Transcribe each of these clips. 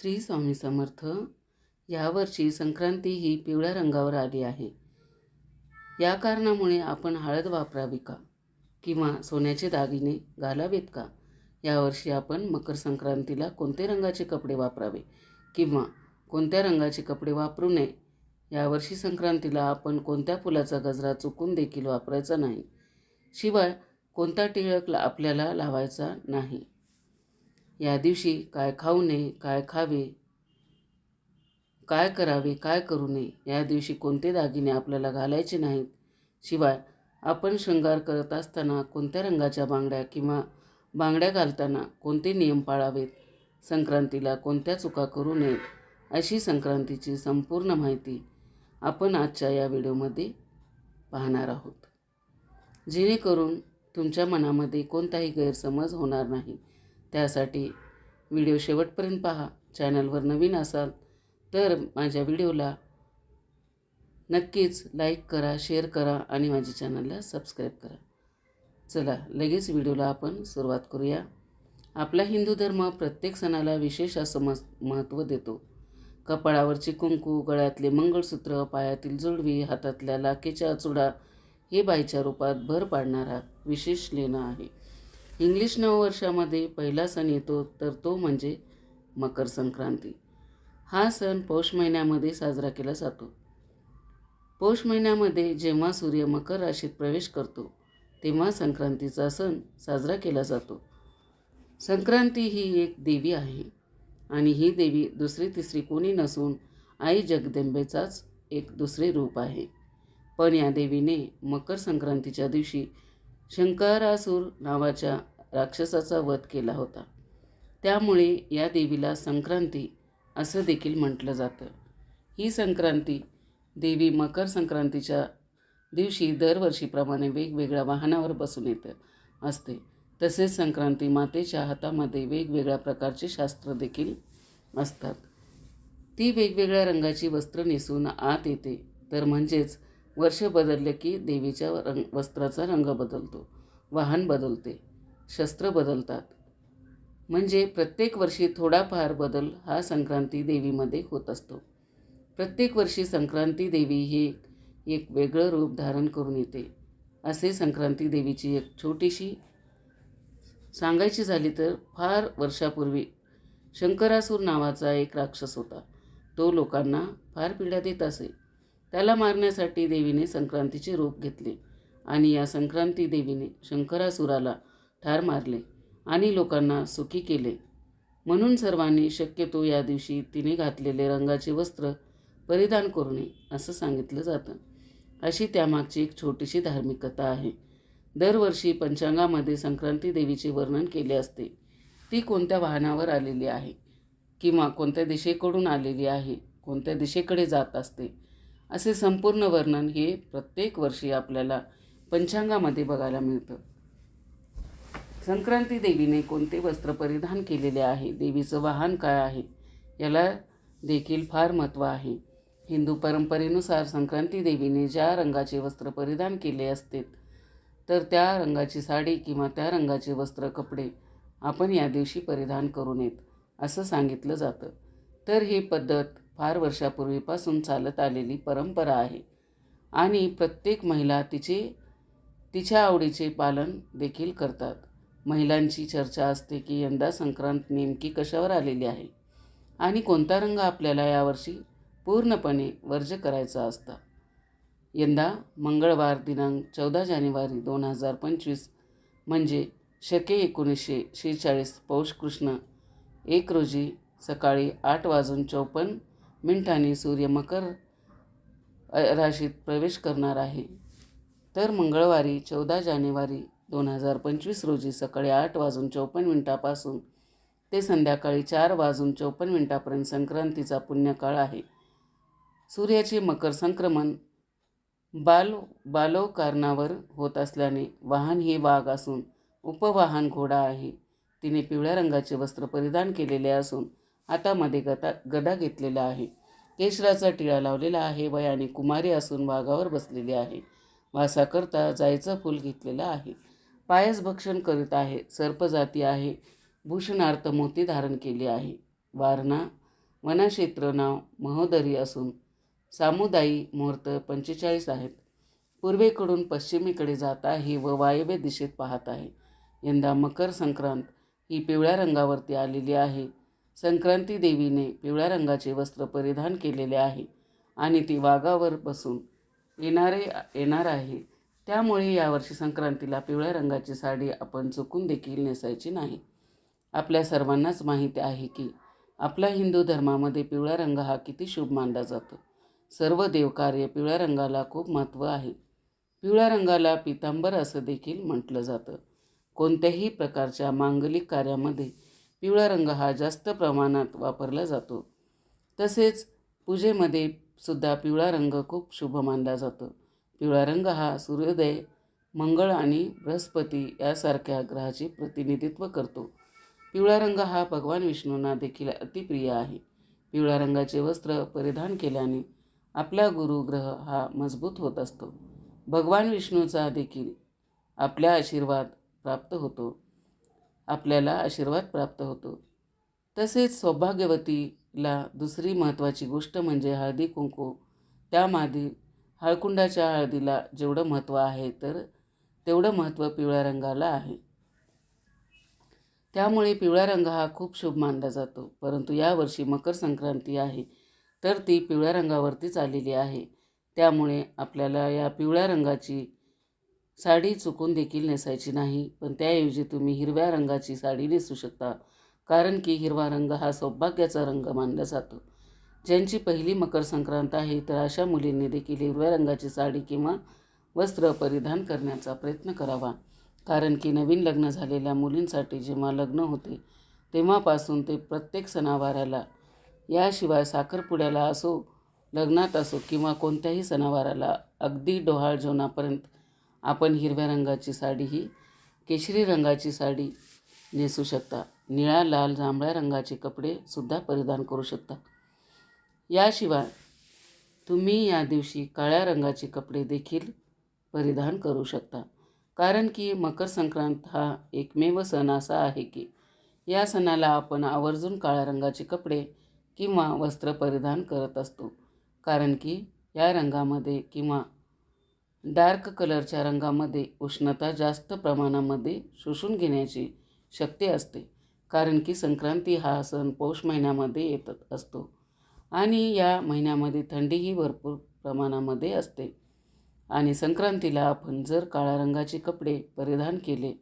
श्री स्वामी समर्थ यावर्षी संक्रांती ही पिवळ्या रंगावर आली आहे. या कारणामुळे आपण हळद वापरावी का? किंवा सोन्याचे दागिने घालावेत का? यावर्षी आपण मकर संक्रांतीला कोणते रंगाचे कपडे वापरावे किंवा कोणत्या रंगाचे कपडे वापरू नये? यावर्षी संक्रांतीला आपण कोणत्या फुलाचा गजरा चुकून देखील वापरायचा नाही? शिवाय कोणता टिळक आपल्याला लावायचा नाही. या दिवशी काय खाऊ नये काय खावे काय करावे काय करू नये या दिवशी कोणते दागिने आपल्याला घालायचे नाहीत. शिवाय आपण शृंगार करत असताना कोणत्या रंगाच्या बांगड्या किंवा बांगड्या घालताना कोणते नियम पाळावेत? संक्रांतीला कोणत्या चुका करू नयेत? अशी संक्रांतीची संपूर्ण माहिती आपण आजच्या या व्हिडिओमध्ये पाहणार आहोत. जेणेकरून तुमच्या मनामध्ये कोणताही गैरसमज होणार नाही. त्यासाठी व्हिडिओ शेवटपर्यंत पहा. चॅनलवर नवीन असाल तर माझ्या व्हिडिओला नक्कीच लाईक करा शेअर करा आणि माझ्या चॅनलला सबस्क्राईब करा. चला लगेच व्हिडिओला आपण सुरुवात करूया. आपला हिंदू धर्म प्रत्येक सणाला विशेष असं मस महत्त्व देतो. कपाळावरची कुंकू गळ्यातले मंगळसूत्र पायातील जुळवी हातातल्या लाखेच्या चुडा हे बाईच्या रूपात भर पाडणारा विशेष लेणं आहे. इंग्लिश नववर्षामध्ये पहिला सण येतो तर तो म्हणजे मकर संक्रांती. हा सण पौष महिन्यामध्ये साजरा केला जातो. पौष महिन्यामध्ये जेव्हा सूर्य मकर राशीत प्रवेश करतो तेव्हा संक्रांतीचा सण साजरा केला जातो. संक्रांती ही एक देवी आहे आणि ही देवी दुसरी तिसरी कोणी नसून आई जगदंबेचाच एक दुसरे रूप आहे. पण या देवीने मकर संक्रांतीच्या दिवशी शंकरासूर नावाच्या राक्षसाचा वध केला होता. त्यामुळे या देवीला संक्रांती असं देखील म्हटलं जातं. ही संक्रांती देवी मकर संक्रांतीच्या दिवशी दरवर्षीप्रमाणे वेगवेगळ्या वाहनावर बसून येतं असते. तसेच संक्रांती मातेच्या हातामध्ये वेगवेगळ्या प्रकारचे शास्त्र देखील असतात. ती वेगवेगळ्या रंगाची वस्त्र नेसून आत येते. तर म्हणजेच वर्ष बदलले की देवीच्या रंग वस्त्राचा रंग बदलतो. वाहन बदलते. शस्त्र बदलतात. म्हणजे प्रत्येक वर्षी थोडाफार बदल हा संक्रांती देवीमध्ये होत असतो. प्रत्येक वर्षी संक्रांती देवी ही एक वेगळं रूप धारण करून येते. असे संक्रांती देवीची एक छोटीशी सांगायची झाली तर फार वर्षापूर्वी शंकरासूर नावाचा एक राक्षस होता. तो लोकांना फार पीडा देत असे. त्याला मारण्यासाठी देवीने संक्रांतीचे रूप घेतले आणि या संक्रांती देवीने शंकरासुराला ठार मारले आणि लोकांना सुखी केले. म्हणून सर्वांनी शक्यतो या दिवशी तिने घातलेले रंगाचे वस्त्र परिधान करू नये असं सांगितलं जातं. अशी त्यामागची एक छोटीशी धार्मिक कथा आहे. दरवर्षी पंचांगामध्ये संक्रांती देवीचे वर्णन केले असते. ती कोणत्या वाहनावर आलेली आहे? किंवा कोणत्या दिशेकडून आलेली आहे? कोणत्या दिशेकडे जात असते? असे संपूर्ण वर्णन हे प्रत्येक वर्षी आपल्याला पंचांगामध्ये बघायला मिळतं. संक्रांती देवीने कोणते वस्त्र परिधान केलेले आहे? देवीचं वाहन काय आहे? याला देखील फार महत्त्व आहे. हिंदू परंपरेनुसार संक्रांती देवीने ज्या रंगाचे वस्त्र परिधान केले असते तर त्या रंगाची साडी किंवा त्या रंगाचे वस्त्र कपडे आपण या दिवशी परिधान करू नयेत असं सांगितलं जातं. तर ही पद्धत फार वर्षापूर्वीपासून चालत आलेली परंपरा आहे. आणि प्रत्येक महिला तिचे तिच्या आवडीचे पालन देखील करतात. महिलांची चर्चा असते की यंदा संक्रांत नेमकी कशावर आलेली आहे आणि कोणता रंग आपल्याला यावर्षी पूर्णपणे वर्ज करायचा असता. यंदा मंगळवार दिनांक चौदा जानेवारी दोन हजार पंचवीस म्हणजे शके एकोणीसशे शेहेचाळीस पौष कृष्ण एक रोजी सकाळी आठ वाजून चौपन्न मिनिटांनी सूर्य मकर राशीत प्रवेश करणार आहे. तर मंगळवारी चौदा जानेवारी दोन हजार पंचवीस रोजी सकाळी आठ वाजून चौपन्न मिनिटापासून ते संध्याकाळी चार वाजून चौपन्न मिनिटापर्यंत संक्रांतीचा पुण्यकाळ आहे. सूर्याचे मकर संक्रमण बाल बालोकारणावर होत असल्याने वाहन हे वाघ असून उपवाहन घोडा आहे. तिने पिवळ्या रंगाचे वस्त्र परिधान केलेले असून हातामध्ये गदा गदा घेतलेला आहे. केशराचा टिळा लावलेला आहे. वयाने कुमारी असून वाघावर बसलेली आहे. वासाकरता जायचं फूल घेतलेलं आहे. पायस भक्षण करीत आहे. सर्पजाती आहे. भूषणार्थ मोती धारण केली आहे. वारणा वनक्षेत्र नाव महोदरी असून सामुदायी मुहूर्त पंचेचाळीस आहेत. पूर्वेकडून पश्चिमेकडे जात आहे व वायव्य दिशेत पाहत आहे. यंदा मकर संक्रांत ही पिवळ्या रंगावरती आलेली आहे. संक्रांती देवीने पिवळ्या रंगाचे वस्त्र परिधान केलेले आहे आणि ती वाघावर बसून येणारे येणार आहे. त्यामुळे यावर्षी संक्रांतीला पिवळ्या रंगाची साडी आपण चुकून देखील नेसायची नाही. आपल्या सर्वांनाच माहिती आहे की आपल्या हिंदू धर्मामध्ये पिवळा रंग हा किती शुभ मानला जातो. सर्व देवकार्य पिवळ्या रंगाला खूप महत्त्व आहे. पिवळ्या रंगाला पितांबर असं देखील म्हटलं जातं. कोणत्याही प्रकारच्या मांगलिक कार्यामध्ये पिवळा रंग हा जास्त प्रमाणात वापरला जातो. तसेच पूजेमध्ये सुद्धा पिवळा रंग खूप शुभ मानला जातो. पिवळा रंग हा सूर्योदय मंगळ आणि बृहस्पती यासारख्या ग्रहाचे प्रतिनिधित्व करतो. पिवळा रंग हा भगवान विष्णूंना देखील अतिप्रिय आहे. पिवळ्या रंगाचे वस्त्र परिधान केल्याने आपला गुरुग्रह हा मजबूत होत असतो. भगवान विष्णूचा देखील आपल्या आशीर्वाद प्राप्त होतो. आपल्याला आशीर्वाद प्राप्त होतो. तसेच सौभाग्यवतीला दुसरी महत्त्वाची गोष्ट म्हणजे हळदी कुंकू. त्यामागे हळकुंडाच्या हळदीला जेवढं महत्त्व आहे तर तेवढं महत्त्व पिवळ्या रंगाला आहे. त्यामुळे पिवळा रंग हा खूप शुभ मानला जातो. परंतु यावर्षी मकर संक्रांती आहे तर ती पिवळ्या रंगावरतीच आलेली आहे. त्यामुळे आपल्याला या पिवळ्या रंगाची साडी चुकून देखील नेसायची नाही पण त्याऐवजी तुम्ही हिरव्या रंगाची साडी नेसू शकता कारण की हिरवा रंग हा सौभाग्याचा रंग मानला जातो. ज्यांची पहिली मकर संक्रांत आहे तर अशा मुलींनी देखील हिरव्या रंगाची साडी किंवा वस्त्र परिधान करण्याचा प्रयत्न करावा कारण की नवीन लग्न झालेल्या मुलींसाठी जेव्हा लग्न होते तेव्हापासून ते प्रत्येक सणावाराला याशिवाय साखरपुड्याला असो लग्नात असो किंवा कोणत्याही सणावाराला अगदी डोहाळ जेवणापर्यंत आपण हिरव्या रंगाची साडी ही केशरी रंगाची साडी नेसू शकता. निळ्या लाल जांभळ्या रंगाचे कपडेसुद्धा परिधान करू शकता. याशिवाय तुम्ही या दिवशी काळ्या रंगाचे कपडे देखील परिधान करू शकता. कारण की मकर संक्रांत हा एकमेव सण असा आहे की या सणाला आपण आवर्जून काळ्या रंगाचे कपडे किंवा वस्त्र परिधान करत असतो. कारण की या रंगामध्ये किंवा डार्क कलरच्या रंगामध्ये उष्णता जास्त प्रमाणामध्ये शोषून घेण्याची शक्ती असते कारण की संक्रांती हा सण पौष महिन्यामध्ये येत असतो आणि या महिन्यामध्ये थंडीही भरपूर प्रमाणामध्ये असते. आणि संक्रांतीला आपण जर काळ्या रंगाचे कपडे परिधान केले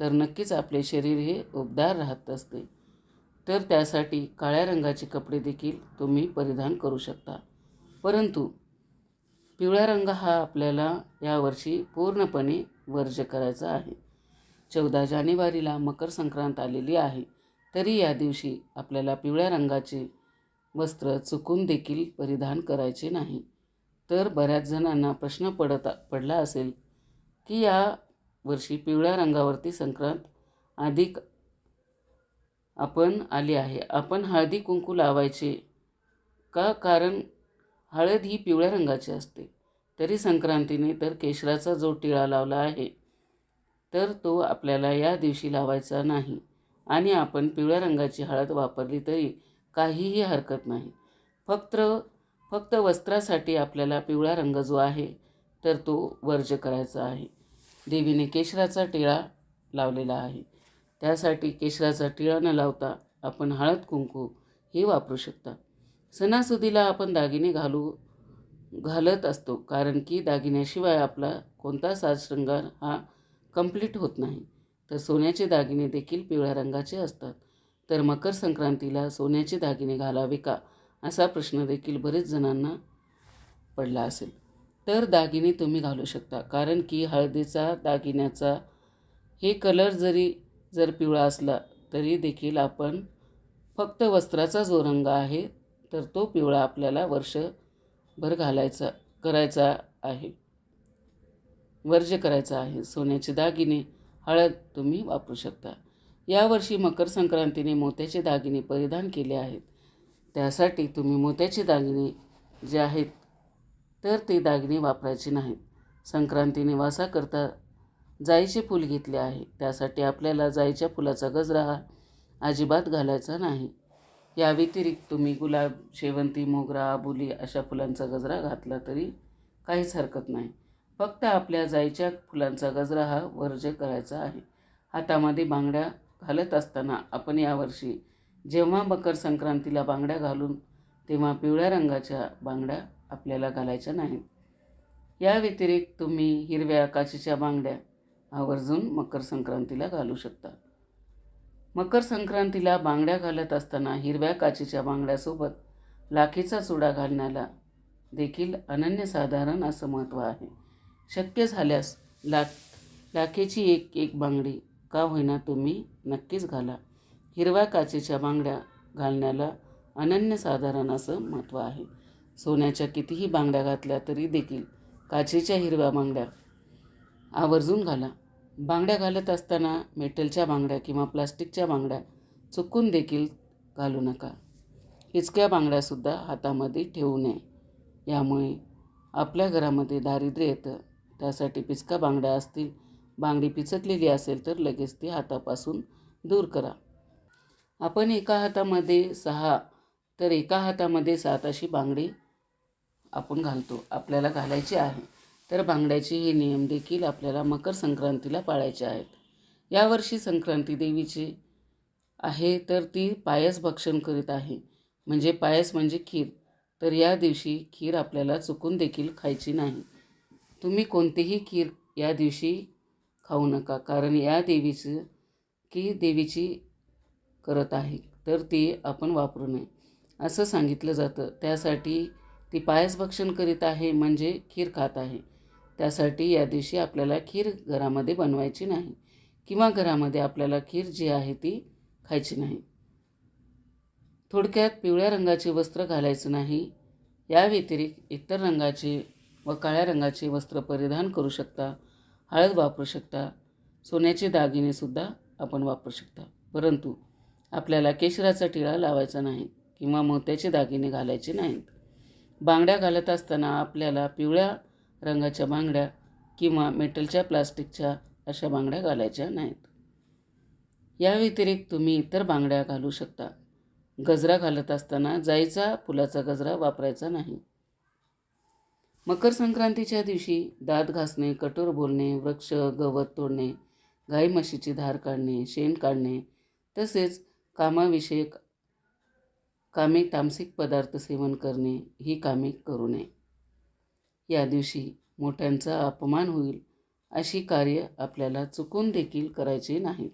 तर नक्कीच आपले शरीर हे उबदार राहत असते. तर त्यासाठी काळ्या रंगाचे कपडे देखील तुम्ही परिधान करू शकता. परंतु पिवळा रंग हा आपल्याला यावर्षी पूर्णपणे वर्ज करायचा आहे. चौदा जानेवारीला मकर संक्रांत आलेली आहे. तरी या दिवशी आपल्याला पिवळ्या रंगाचे वस्त्र चुकून देखील परिधान करायचे नाही. तर बऱ्याच जणांना प्रश्न पडत पडला असेल की या वर्षी पिवळ्या रंगावरती संक्रांत अधिक आपण आली आहे. आपण हळदी कुंकू लावायचे का? कारण हळद ही पिवळ्या रंगाची असते. तरी संक्रांतीने तर केशराचा जो टिळा लावला आहे तर तो आपल्याला या दिवशी लावायचा नाही. आणि आपण पिवळ्या रंगाची हळद वापरली तरी काहीही हरकत नाही. फक्त फक्त वस्त्रासाठी आपल्याला पिवळा रंग जो आहे तर तो वर्ज करायचा आहे. देवीने केशराचा टिळा लावलेला आहे. त्यासाठी केशराचा टिळा न लावता आपण हळद कुंकू हे वापरू शकता. सणासुदीला आपण दागिने घालू घालत असतो. कारण की दागिन्याशिवाय आपला कोणता साजशृंगार हा कंप्लीट होत नाही. तर सोन्याचे दागिने देखील पिवळ्या रंगाचे असतात. तर मकर संक्रांतीला सोन्याचे दागिने घालावे का? असा प्रश्न देखील बरेच जणांना पडला असेल. तर दागिने तुम्ही घालू शकता. कारण की हळदीचा दागिन्याचा हे कलर जरी जर पिवळा असला तरी देखील आपण फक्त वस्त्राचा जो रंग आहे. तर तो पिवळा आपल्याला वर्षभर घालायचा करायचा आहे. वर्ज्य करायचा आहे. सोन्याचे दागिने हळद तुम्ही वापरू शकता. यावर्षी मकर संक्रांतीने मोत्याचे दागिने परिधान केले आहेत. त्यासाठी तुम्ही मोत्याचे दागिने जे आहेत तर ते दागिने वापरायचे नाहीत. संक्रांतीने वासाकरता जाईचे फूल घेतले आहे. त्यासाठी आपल्याला जाईच्या फुलाचा गजरा हा अजिबात घालायचा नाही. या व्यतिरिक्त तुम्ही गुलाब शेवंती मोगरा आबोली अशा फुलांचा गजरा घातला तरी काहीच हरकत नाही. फक्त आपल्या जायच्या फुलांचा गजरा हा वर्ज्य करायचा आहे. हातामध्ये बांगड्या घालत असताना आपण यावर्षी जेव्हा मकर संक्रांतीला बांगड्या घालून तेव्हा पिवळ्या रंगाच्या बांगड्या आपल्याला घालायच्या नाहीत. या व्यतिरिक्त तुम्ही हिरव्या काचेच्या बांगड्या आवर्जून मकर संक्रांतीला घालू शकता. मकर संक्रांतीला बांगड्या घालत असताना हिरव्या काचेच्या बांगड्यासोबत लाखीचा चुडा घालण्याला देखील अनन्यसाधारण असं महत्त्व आहे. शक्य झाल्यास लाख लाखेची एक एक बांगडी का होईना तुम्ही नक्कीच घाला. हिरव्या काचेच्या बांगड्या घालण्याला अनन्यसाधारण असं महत्त्व आहे. सोन्याच्या कितीही बांगड्या घातल्या तरी देखील काचेच्या हिरव्या बांगड्या आवर्जून घाला. बांगड्या घालत असताना मेटलच्या बांगड्या किंवा प्लास्टिकच्या बांगड्या चुकून देखील घालू नका. हिचक्या बांगड्यासुद्धा हातामध्ये ठेवू नये. यामुळे आपल्या घरामध्ये दारिद्र्य येतं. त्यासाठी पिचका बांगड्या असतील बांगडी पिचकलेली असेल तर लगेच ती हातापासून दूर करा. आपण एका हातामध्ये सहा तर एका हातामध्ये सात अशी बांगडी आपण घालतो. आपल्याला घालायची आहे. तर बांगड्याचे हे नियम देखील आपल्याला मकर संक्रांतीला पाळायचे आहेत. यावर्षी संक्रांती देवीची आहे तर ती पायस भक्षण करीत आहे. म्हणजे पायस म्हणजे खीर. तर या दिवशी खीर आपल्याला चुकून देखील खायची नाही. तुम्ही कोणतीही खीर या दिवशी खाऊ नका. कारण या देवीचं की देवीची करत आहे तर ती आपण वापरू नये. असं सांगितलं जातं. त्यासाठी ती पायस भक्षण करीत आहे म्हणजे खीर खात आहे. त्यासाठी या दिवशी आपल्याला खीर घरामध्ये बनवायची नाही. किंवा घरामध्ये आपल्याला खीर जी आहे ती खायची नाही. थोडक्यात पिवळ्या रंगाचे वस्त्र घालायचं नाही. या व्यतिरिक्त इतर रंगाचे व काळ्या रंगाचे वस्त्र परिधान करू शकता. हळद वापरू शकता. सोन्याचे दागिनेसुद्धा आपण वापरू शकता. परंतु आपल्याला केशराचा टिळा लावायचा नाही किंवा मोत्याचे दागिने घालायचे नाहीत. बांगड्या घालत असताना आपल्याला पिवळ्या रंगाच्या बांगड्या किंवा मेटलच्या प्लास्टिकच्या अशा बांगड्या घालायच्या नाहीत. या व्यतिरिक्त तुम्ही इतर बांगड्या घालू शकता. गजरा घालत असताना जायचा फुलाचा गजरा वापरायचा नाही. मकर संक्रांतीच्या दिवशी दात घासणे कठोर बोलणे वृक्ष गवत तोडणे गाई म्हशीची धार काढणे शेण काढणे तसेच कामाविषयक कामे तामसिक पदार्थ सेवन करणे ही कामे करू नये. या दिवशी मोठ्यांचा अपमान होईल अशी कार्य आपल्याला चुकून देखील करायचे नाहीत.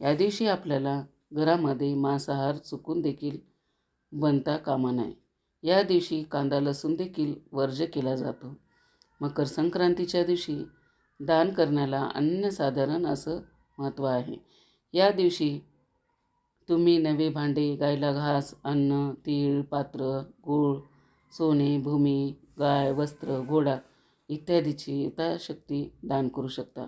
या दिवशी आपल्याला घरामध्ये मांसाहार चुकून देखील बनता कामा नये. या दिवशी कांदा लसूण देखील वर्ज्य केला जातो. मकर संक्रांतीच्या दिवशी दान करण्याला अन्यसाधारण असं महत्त्व आहे. या दिवशी तुम्ही नवे भांडे गायला घास अन्न तीळ पात्र गूळ सोने भूमी गाय वस्त्र घोडा इत्यादीची यथाशक्ती दान करू शकता.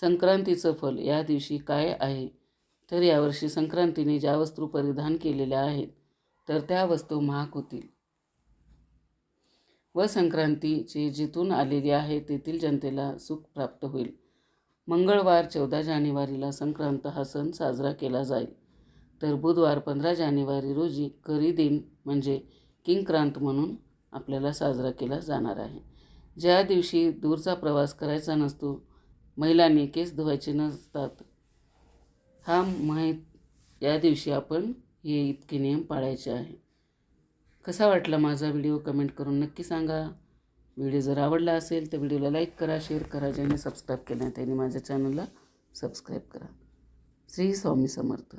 संक्रांतीचं फल या दिवशी काय आहे? तर यावर्षी संक्रांतीने ज्या वस्तू परिधान केलेल्या आहेत तर त्या वस्तू महाग होतील. व संक्रांतीची जिथून आलेली आहे तेथील जनतेला सुख प्राप्त होईल. मंगळवार चौदा जानेवारीला संक्रांत हा सण साजरा केला जाईल. तर बुधवार पंधरा जानेवारी रोजी करी दिन म्हणजे किंक्रांत म्हणून आपल्याला साजरा केला जाणार आहे. ज्या दिवशी दूरचा प्रवास करायचा नसतो महिलांनी केस धुवायचे नसतात. हा माहीत या दिवशी आपण हे इतके नियम पाळायचे आहे. कसा वाटला माझा व्हिडिओ कमेंट करून नक्की सांगा. व्हिडिओ जर आवडला असेल तर व्हिडिओला लाईक करा शेअर करा ज्याने सबस्क्राईब केलं त्यांनी माझ्या चॅनलला सबस्क्राईब करा. श्री स्वामी समर्थ.